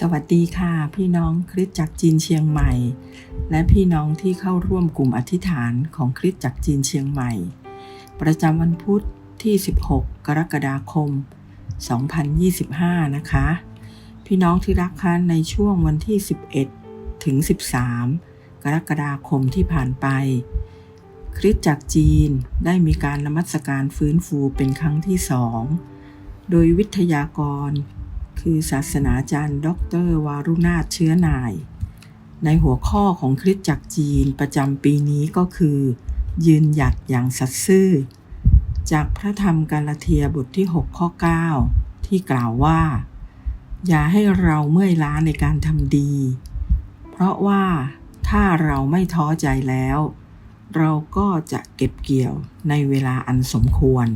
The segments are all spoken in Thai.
สวัสดีค่ะ พี่น้องคริสตจักรจีนเชียงใหม่ และพี่น้องที่เข้าร่วมกลุ่มอธิษฐานของคริสตจักรจีนเชียงใหม่ ประจำวันพุธที่ 16 กรกฎาคม 2025 นะคะ พี่น้องที่รักคะในช่วงวันที่ 11 ถึง 13 กรกฎาคมที่ผ่านไป คริสตจักรจีนได้มีการนมัสการฟื้นฟูเป็นครั้งที่สองโดยวิทยากร คือศาสนาจารย์ ดร วารุนาเชื้อนาย ในหัวข้อของคริสตจักรจีนประจำปีนี้ก็คือ ยืนหยัดอย่างสัตย์ซื่อ จากพระธรรมกาลาเทียบทที่ 6 ข้อ 9 ที่กล่าวว่า อย่าให้เราเมื่อยล้าในการทำดี เพราะว่าถ้าเราไม่ท้อใจแล้ว เราก็จะเก็บเกี่ยวในเวลาอันสมควร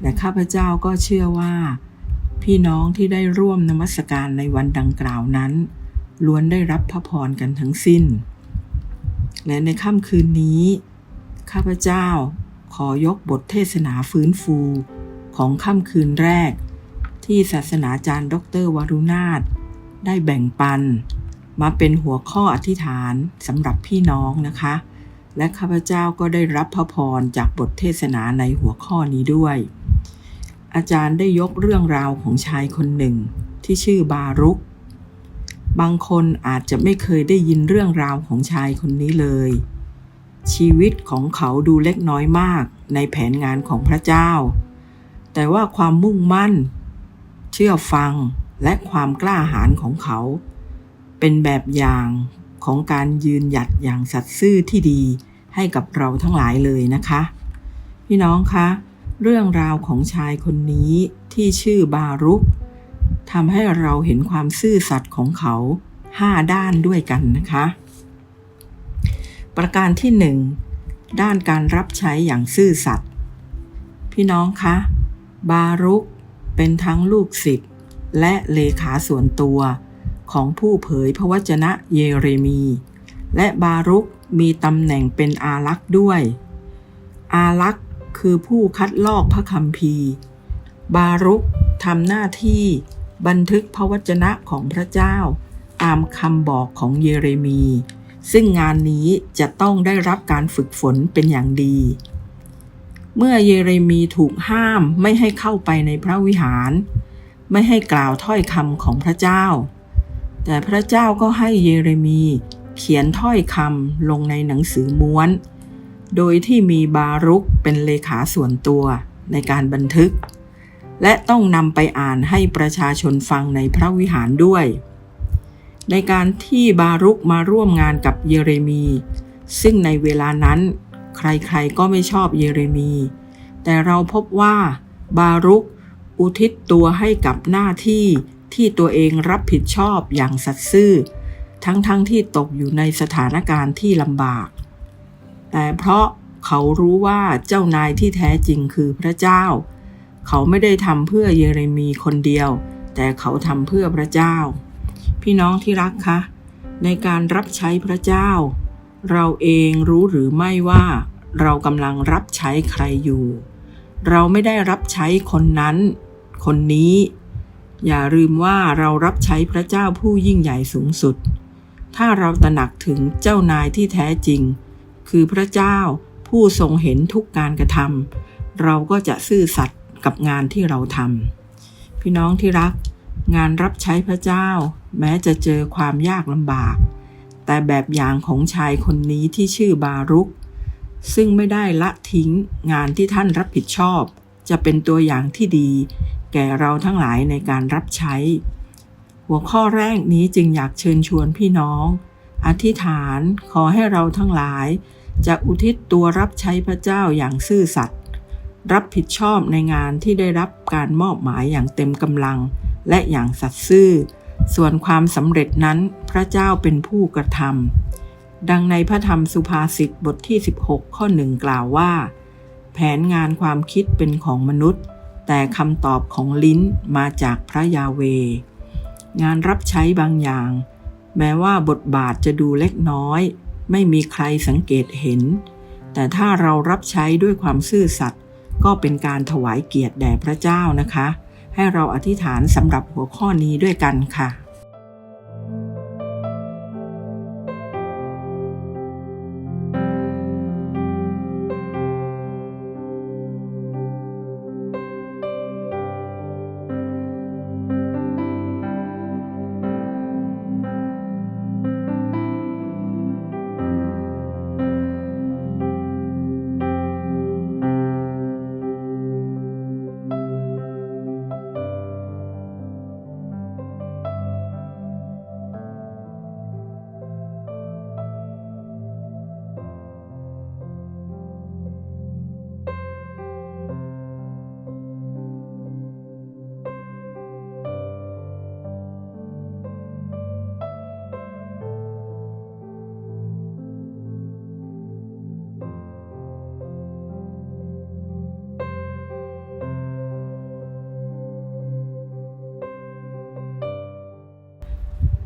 และข้าพเจ้าก็เชื่อว่า พี่น้องที่ได้ร่วมนมัสการในวันดังกล่าวนั้น ล้วนได้รับพระพรกันทั้งสิ้น และในค่ำคืนนี้ ข้าพเจ้าขอยกบทเทศนาฟื้นฟูของค่ำคืนแรก ที่ศาสนาจารย์ ดรวารุนาถได้แบ่งปัน มาเป็นหัวข้ออธิษฐานสำหรับพี่น้องนะคะ และข้าพเจ้าก็ได้รับพระพรจากบทเทศนาในหัวข้อนี้ด้วย อาจารย์ได้ยกเรื่องราวของชายคนหนึ่ง ที่ชื่อบารุก บางคนอาจจะไม่เคยได้ยินเรื่องราวของชายคนนี้เลย ชีวิตของเขาดูเล็กน้อยมากในแผนงานของพระเจ้า แต่ว่าความมุ่งมั่น เชื่อฟังและความกล้าหาญของเขา เป็นแบบอย่างของการยืนหยัดอย่างสัตย์ซื่อที่ดีให้กับเราทั้งหลายเลยนะคะ พี่น้องคะ เรื่องราวของชายคนนี้ที่ชื่อบารุกทำให้เราเห็นความซื่อสัตย์ของเขาห้าด้านด้วยกันนะคะ ประการที่หนึ่งด้านการรับใช้อย่างซื่อสัตย์พี่น้องคะ บารุกเป็นทั้งลูกศิษย์และเลขาส่วนตัวของผู้เผยพระวจนะเยเรมี และบารุกมีตำแหน่งเป็นอาลักษ์ด้วย อาลักษ์ คือผู้คัดลอกพระคัมภีร์ บารุกทำหน้าที่บันทึกพระวจนะของพระเจ้า ตามคำบอกของเยเรมี ซึ่งงานนี้จะต้องได้รับการฝึกฝนเป็นอย่างดี เมื่อเยเรมีถูกห้ามไม่ให้เข้าไปในพระวิหาร ไม่ให้กล่าวถ้อยคำของพระเจ้า แต่พระเจ้าก็ให้เยเรมีเขียนถ้อยคำลงในหนังสือม้วน โดยที่มีบารุกเป็นเลขาส่วนตัวในการบันทึก และต้องนำไปอ่านให้ประชาชนฟังในพระวิหารด้วย ในการที่บารุกมาร่วมงานกับเยเรมี ซึ่งในเวลานั้น ใครๆก็ไม่ชอบเยเรมี แต่เราพบว่าบารุกอุทิศตัวให้กับหน้าที่ที่ตัวเองรับผิดชอบอย่างสัตย์ซื่อ ทั้งๆทที่ตกอยู่ในสถานการณ์ที่ลำบาก แต่เพราะเขารู้ว่าเจ้านายที่แท้จริงคือพระเจ้า เขาไม่ได้ทำเพื่อเยเรมีคนเดียว แต่เขาทำเพื่อพระเจ้า พี่น้องที่รักคะ ในการรับใช้พระเจ้า เราเองรู้หรือไม่ว่าเรากำลังรับใช้ใครอยู่ เราไม่ได้รับใช้คนนั้น คนนี้ อย่าลืมว่าเรารับใช้พระเจ้าผู้ยิ่งใหญ่สูงสุด ถ้าเราตระหนักถึงเจ้านายที่แท้จริง คือพระเจ้าผู้ทรงเห็นทุกการกระทำเราก็จะซื่อสัตย์กับงานที่เราทำพี่น้องที่รัก งานรับใช้พระเจ้า แม้จะเจอความยากลำบาก แต่แบบอย่างของชายคนนี้ที่ชื่อบารุก ซึ่งไม่ได้ละทิ้งงานที่ท่านรับผิดชอบ จะเป็นตัวอย่างที่ดี แก่เราทั้งหลายในการรับใช้ หัวข้อแรกนี้จึงอยากเชิญชวนพี่น้อง อธิษฐานขอให้เราทั้งหลาย จะอุทิศตัวรับใช้พระเจ้าอย่างซื่อสัตย์รับผิดชอบในงานที่ได้รับการมอบหมายอย่างเต็มกำลัง และอย่างสัตย์ซื่อ ส่วนความสำเร็จนั้นพระเจ้าเป็นผู้กระทำดังในพระธรรมสุภาษิตบทที่ 16 ข้อหนึ่งกล่าวว่า แผนงานความคิดเป็นของมนุษย์ แต่คำตอบของลิ้นมาจากพระยาเว งานรับใช้บางอย่าง แม้ว่าบทบาทจะดูเล็กน้อย ไม่มีใครสังเกตเห็น แต่ถ้าเรารับใช้ด้วยความซื่อสัตย์ก็เป็นการถวายเกียรติแด่พระเจ้านะคะ ให้เราอธิษฐานสำหรับหัวข้อนี้ด้วยกันค่ะ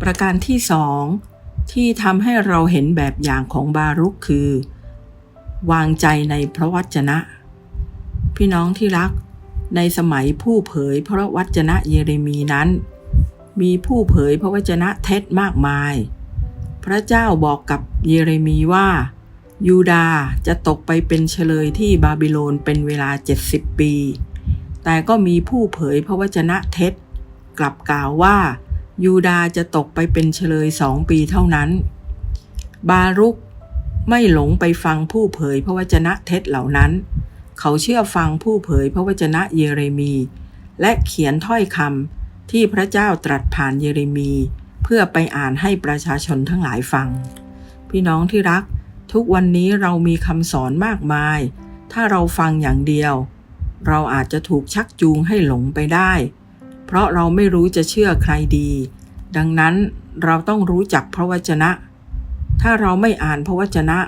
ประการที่สองที่ทำให้เราเห็นแบบอย่างของบารุกคือ วางใจในพระวจนะ พี่น้องที่รัก ในสมัยผู้เผยพระวจนะเยเรมีนั้น มีผู้เผยพระวจนะเท็จมากมาย พระเจ้าบอกกับเยเรมีว่า ยูดาจะตกไปเป็นเฉลยที่บาบิโลนเป็นเวลา 70 ปี แต่ก็มีผู้เผยพระวจนะเท็จ กลับกล่าวว่า ยูดาจะตกไปเป็นเฉลยสองปีเท่านั้น บารุกไม่หลงไปฟังผู้เผยพระวจนะเท็จเหล่านั้น เขาเชื่อฟังผู้เผยพระวจนะเยเรมี และเขียนถ้อยคำที่พระเจ้าตรัสผ่านเยเรมี เพื่อไปอ่านให้ประชาชนทั้งหลายฟัง พี่น้องที่รัก ทุกวันนี้เรามีคำสอนมากมาย ถ้าเราฟังอย่างเดียว เราอาจจะถูกชักจูงให้หลงไปได้ เพราะเราไม่รู้จะเชื่อใครดี ดังนั้นเราต้องรู้จักพระวจนะ ถ้าเราไม่อ่านพระวจนะ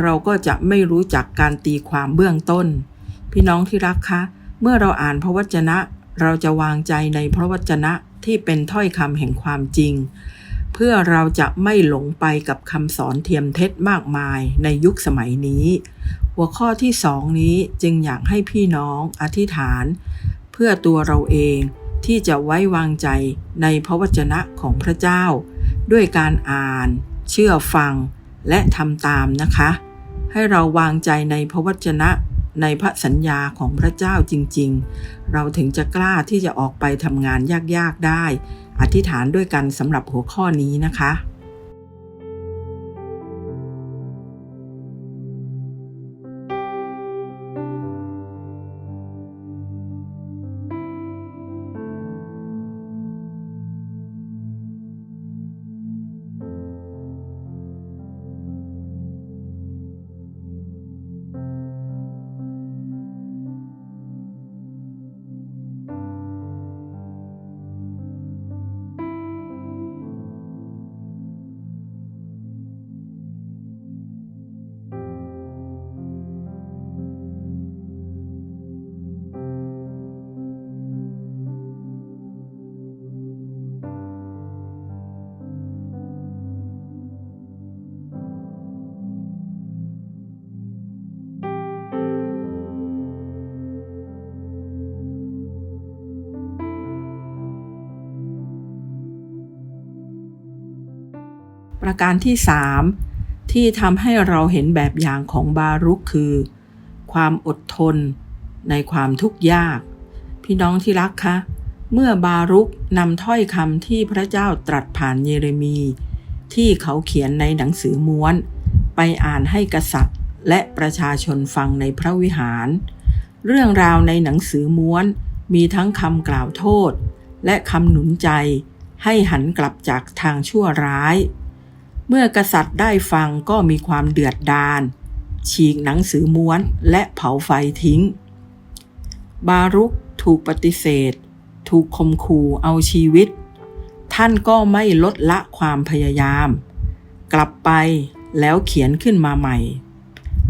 เราก็จะไม่รู้จักการตีความเบื้องต้น พี่น้องที่รักคะ เมื่อเราอ่านพระวจนะ เราจะวางใจในพระวจนะที่เป็นถ้อยคำแห่งความจริง เพื่อเราจะไม่หลงไปกับคำสอนเทียมเท็จมากมายในยุคสมัยนี้ หัวข้อที่สองนี้จึงอยากให้พี่น้องอธิษฐาน เพื่อตัวเราเอง ที่จะไว้วางใจในพระวจนะของพระเจ้า ด้วยการอ่าน เชื่อฟังและทำตามนะคะ ให้เราวางใจในพระวจนะในพระสัญญาของพระเจ้าจริง ๆ เราถึงจะกล้าที่จะออกไปทำงานยากๆได้ อธิษฐานด้วยกันสำหรับหัวข้อนี้นะคะ ประการที่สามที่ทำให้เราเห็นแบบอย่างของบารุกคือ ความอดทนในความทุกข์ยาก พี่น้องที่รักคะเมื่อบารุกนำถ้อยคำที่พระเจ้าตรัสผ่านเยเรมี ที่เขาเขียนในหนังสือม้วน ไปอ่านให้กษัตริย์ และประชาชนฟังในพระวิหาร เรื่องราวในหนังสือม้วนมีทั้งคำกล่าวโทษ และคำหนุนใจให้หันกลับจากทางชั่วร้าย เมื่อกษัตริย์ได้ฟังก็มีความเดือดดาลฉีกหนังสือม้วนและเผาไฟทิ้ง บารุกถูกปฏิเสธ ถูกคมขู่เอาชีวิต ท่านก็ไม่ลดละความพยายาม กลับไปแล้วเขียนขึ้นมาใหม่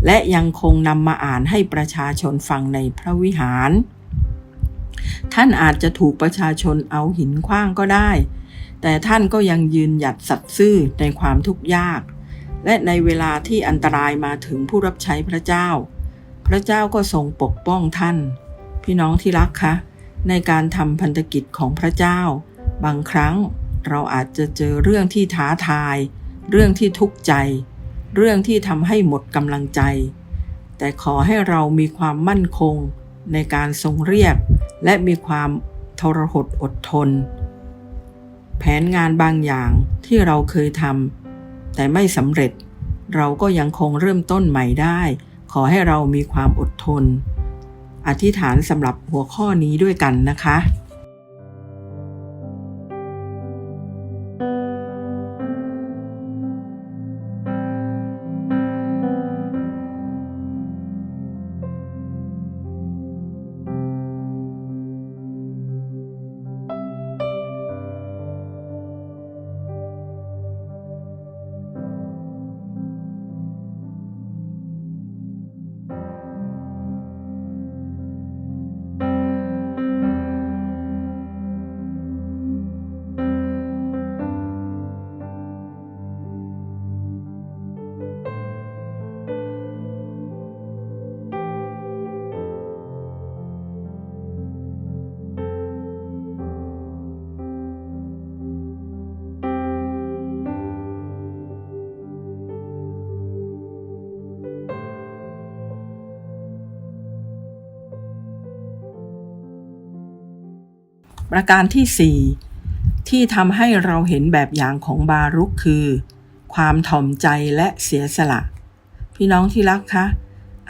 และยังคงนำมาอ่านให้ประชาชนฟังในพระวิหาร ท่านอาจจะถูกประชาชนเอาหินขว้างก็ได้ แต่ท่านก็ยังยืนหยัดสัตย์ซื่อในความทุกข์ยาก และในเวลาที่อันตรายมาถึงผู้รับใช้พระเจ้า พระเจ้าก็ทรงปกป้องท่าน พี่น้องที่รักคะ ในการทำพันธกิจของพระเจ้า บางครั้งเราอาจจะเจอเรื่องที่ท้าทาย เรื่องที่ทุกข์ใจ เรื่องที่ทำให้หมดกำลังใจ แต่ขอให้เรามีความมั่นคงในการทรงเรียก และมีความทรหดอดทน แผนงานบางอย่างที่เราเคยทำแต่ไม่สำเร็จ เราก็ยังคงเริ่มต้นใหม่ได้ ขอให้เรามีความอดทน อธิษฐานสำหรับหัวข้อนี้ด้วยกันนะคะ ประการที่ 4 ที่ทำให้เราเห็นแบบอย่างของบารุกคือ ความถ่อมใจและเสียสละ พี่น้องที่รักคะ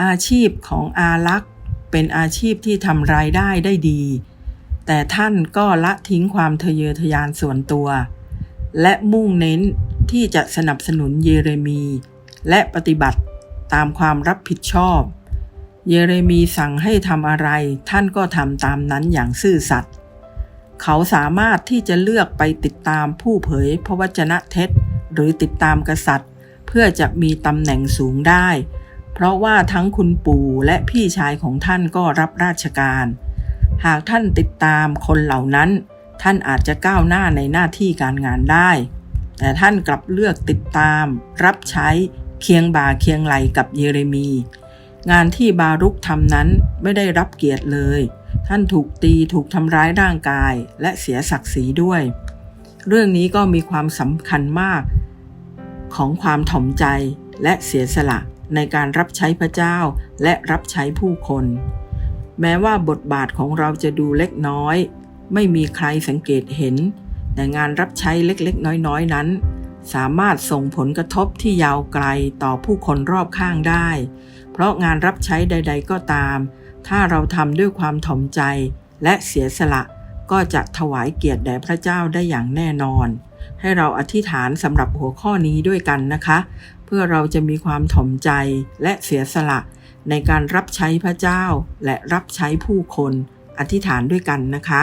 อาชีพของอาลักษ์เป็นอาชีพที่ทำรายได้ได้ดี แต่ท่านก็ละทิ้งความทะเยอทะยานส่วนตัว และมุ่งเน้นที่จะสนับสนุนเยเรมี และปฏิบัติตามความรับผิดชอบ เยเรมีสั่งให้ทำอะไร ท่านก็ทำตามนั้นอย่างซื่อสัตย์ เขาสามารถที่จะเลือกไปติดตามผู้เผยพระวจนะเท็จ หรือติดตามกษัตริย์ เพื่อจะมีตำแหน่งสูงได้ เพราะว่าทั้งคุณปู่และพี่ชายของท่านก็รับราชการ หากท่านติดตามคนเหล่านั้น ท่านอาจจะก้าวหน้าในหน้าที่การงานได้ แต่ท่านกลับเลือกติดตาม รับใช้เคียงบ่าเคียงไหลกับเยเรมี งานที่บารุกทำนั้นไม่ได้รับเกียรติเลย ท่านถูกตีถูกทำร้ายร่างกายและเสียศักดิ์ศรีด้วย เรื่องนี้ก็มีความสำคัญมากของความถ่อมใจและเสียสละในการรับใช้พระเจ้าและรับใช้ผู้คน แม้ว่าบทบาทของเราจะดูเล็กน้อย ไม่มีใครสังเกตเห็น แต่งานรับใช้เล็กๆ น้อยๆ นั้น สามารถส่งผลกระทบที่ยาวไกลต่อผู้คนรอบข้างได้ เพราะงานรับใช้ใด ๆ ก็ตาม ถ้าเราทำด้วยความถ่อมใจและเสียสละก็จะถวายเกียรติแด่พระเจ้าได้อย่างแน่นอน ให้เราอธิษฐานสำหรับหัวข้อนี้ด้วยกันนะคะ เพื่อเราจะมีความถ่อมใจและเสียสละในการรับใช้พระเจ้าและรับใช้ผู้คน อธิษฐานด้วยกันนะคะ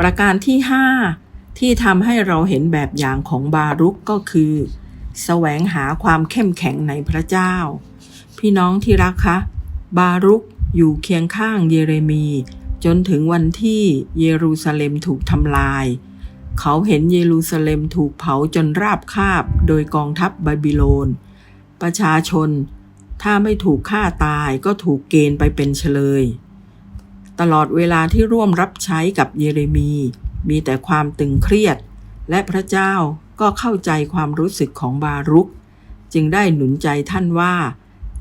ประการที่ 5 ที่ทำให้เราเห็นแบบอย่างของบารุกก็คือแสวงหาความเข้มแข็งในพระเจ้า พี่น้องที่รักคะ บารุกอยู่เคียงข้างเยเรมี จนถึงวันที่เยรูซาเล็มถูกทำลาย เขาเห็นเยรูซาเล็มถูกเผาจนราบคาบโดยกองทัพบาบิโลน ประชาชน ถ้าไม่ถูกฆ่าตายก็ถูกเกณฑ์ไปเป็นเฉลย ตลอดเวลาที่ร่วมรับใช้กับเยเรมี มีแต่ความตึงเครียด และพระเจ้าก็เข้าใจความรู้สึกของบารุก จึงได้หนุนใจท่านว่า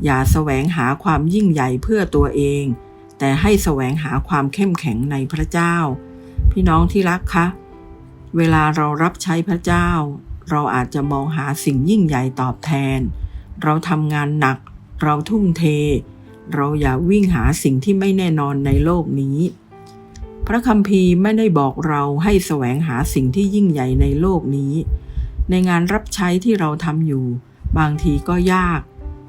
อย่าแสวงหาความยิ่งใหญ่เพื่อตัวเอง แต่ให้แสวงหาความเข้มแข็งในพระเจ้า พี่น้องที่รักคะ เวลาเรารับใช้พระเจ้า เราอาจจะมองหาสิ่งยิ่งใหญ่ตอบแทน เราทำงานหนัก เราทุ่มเท เราอย่าวิ่งหาสิ่งที่ไม่แน่นอนในโลกนี้ พระคัมภีร์ไม่ได้บอกเราให้แสวงหาสิ่งที่ยิ่งใหญ่ในโลกนี้ ในงานรับใช้ที่เราทำอยู่ บางทีก็ยาก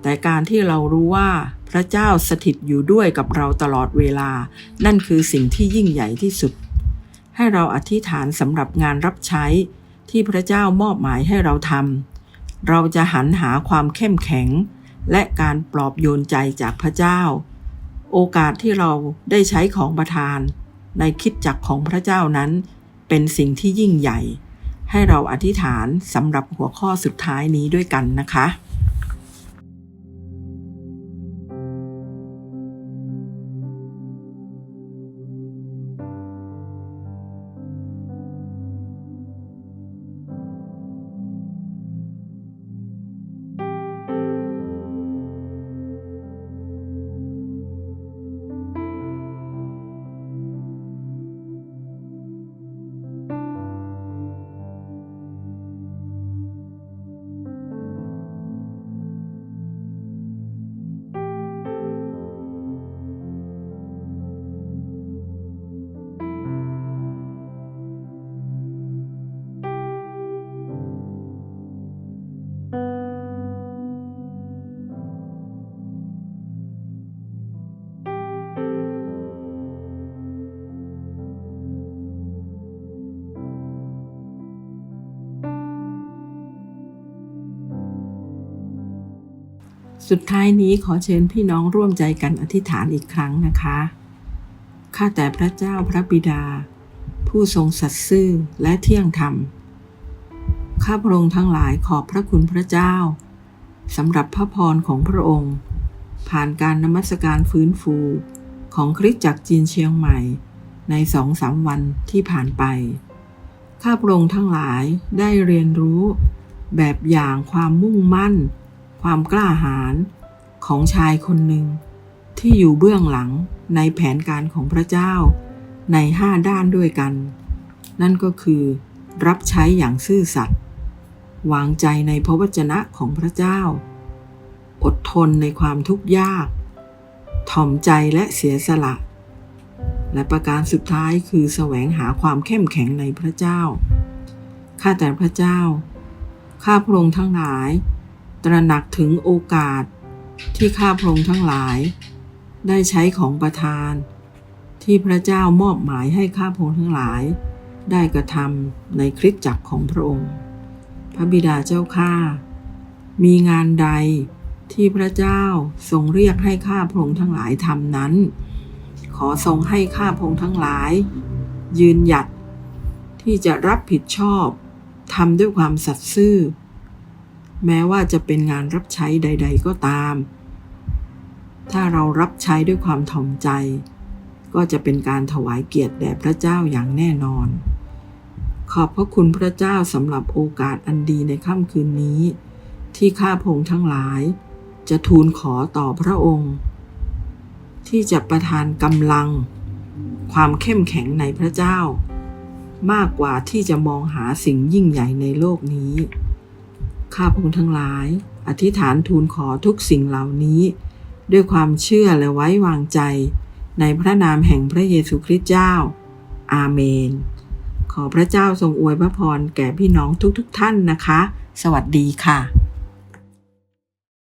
แต่การที่เรารู้ว่าพระเจ้าสถิตอยู่ด้วยกับเราตลอดเวลา นั่นคือสิ่งที่ยิ่งใหญ่ที่สุด ให้เราอธิษฐานสำหรับงานรับใช้ที่พระเจ้ามอบหมายให้เราทำเราจะหันหาความเข้มแข็ง และการปลอบโยนใจจากพระเจ้า โอกาสที่เราได้ใช้ของประทาน ในคิดจักของพระเจ้านั้น เป็นสิ่งที่ยิ่งใหญ่ ให้เราอธิษฐานสำหรับหัวข้อสุดท้ายนี้ด้วยกันนะคะ สุดท้ายนี้ขอเชิญพี่น้องร่วมใจกันอธิษฐานอีกครั้งนะคะ ข้าแต่พระเจ้าพระบิดา ผู้ทรงสัตย์ซื่อและเที่ยงธรรม ข้าพระองค์ทั้งหลายขอบพระคุณพระเจ้าสำหรับพระพรของพระองค์ ผ่านการนมัสการฟื้นฟูของคริสตจักรจีนเชียงใหม่ในสองสามวันที่ผ่านไป ข้าพระองค์ทั้งหลายได้เรียนรู้แบบอย่างความมุ่งมั่น ความกล้าหาญของชายคนหนึ่ง ที่อยู่เบื้องหลังในแผนการของพระเจ้าในห้าด้านด้วยกัน นั่นก็คือรับใช้อย่างซื่อสัตย์วางใจในพระวจนะของพระเจ้า อดทนในความทุกข์ยาก ถ่อมใจและเสียสละ และประการสุดท้ายคือแสวงหาความเข้มแข็งในพระเจ้า ข้าแต่พระเจ้า ข้าพระองค์ทั้งหลาย ตระหนักถึงโอกาสที่ข้าพระองค์ทั้งหลาย ได้ใช้ของประทาน ที่พระเจ้ามอบหมายให้ข้าพระองค์ทั้งหลาย ได้กระทำในคริสตจักรของพระองค์ พระบิดาเจ้าข้ามีงานใดที่พระเจ้าทรงเรียกให้ข้าพระองค์ทั้งหลายทำนั้น ขอทรงให้ข้าพระองค์ทั้งหลาย ยืนหยัดที่จะรับผิดชอบทำด้วยความสัตย์ซื่อ แม้ว่าจะเป็นงานรับใช้ใด ๆ ก็ตาม ถ้าเรารับใช้ด้วยความถ่อมใจ ก็จะเป็นการถวายเกียรติแด่พระเจ้าอย่างแน่นอน ขอบพระคุณพระเจ้าสำหรับโอกาสอันดีในค่ำคืนนี้ ที่ข้าพงทั้งหลาย จะทูลขอต่อพระองค์ ที่จะประทานกำลัง ความเข้มแข็งในพระเจ้า มากกว่าที่จะมองหาสิ่งยิ่งใหญ่ในโลกนี้ ข้าพงทั้งหลาย อธิษฐานทูลขอทุกสิ่งเหล่านี้ ด้วยความเชื่อและไว้วางใจ ในพระนามแห่งพระเยซูคริสต์เจ้า อาเมน ขอพระเจ้าทรงอวยพระพรแก่พี่น้องทุกๆทท่านนะคะ สวัสดีค่ะ